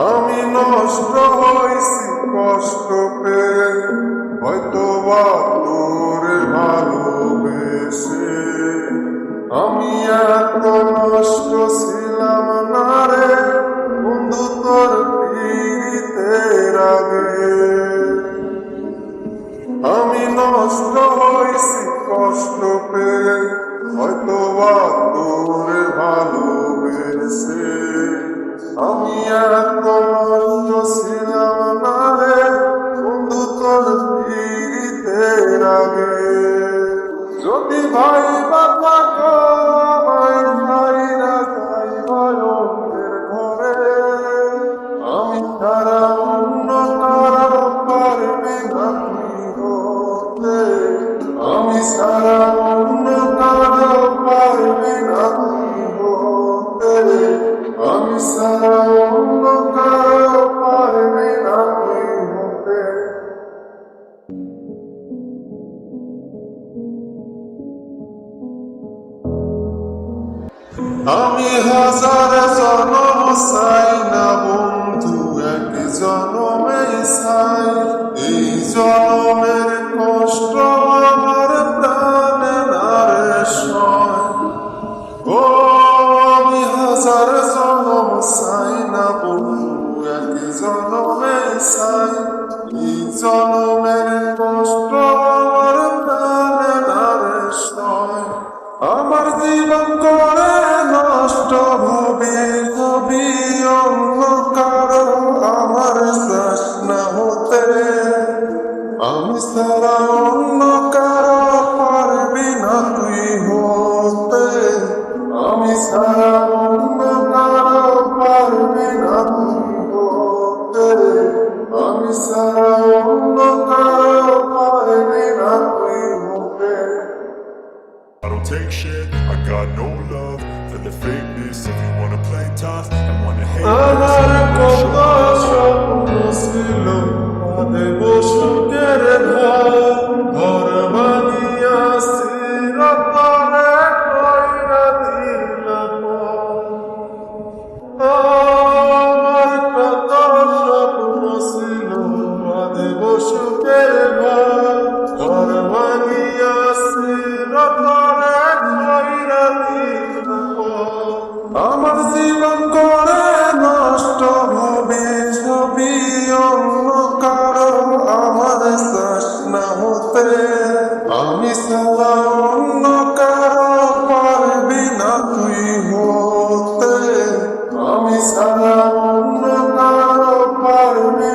আমি নষ্ট হয়েছি, কষ্ট পেয়ে হয়তো বা তোর ভালোবেসে। আমি এত নষ্ট ছিলাম না রে, বন্ধু তোর আমি এত নষ্ট ছিলাম না রে বন্ধু তোর পীড়িতের আগে যদি ভাই বাবা আমি হাজার জনম চাই না বন্ধু এক সারা অন্য কারো পারবি না তুই হতে আমি সারা অন্য কারো পারবি না তুই হতে আমি সারা অন্য কারো পারবি না তুই হতে I don't take shit, I got no love for the fakeness. If you wanna play tough and wanna hate, আমার then কত স্বপ্ন ছিল সালা অন্য কারও পারবি না তুই হতে। আমি সালা অন্য কারও পারবি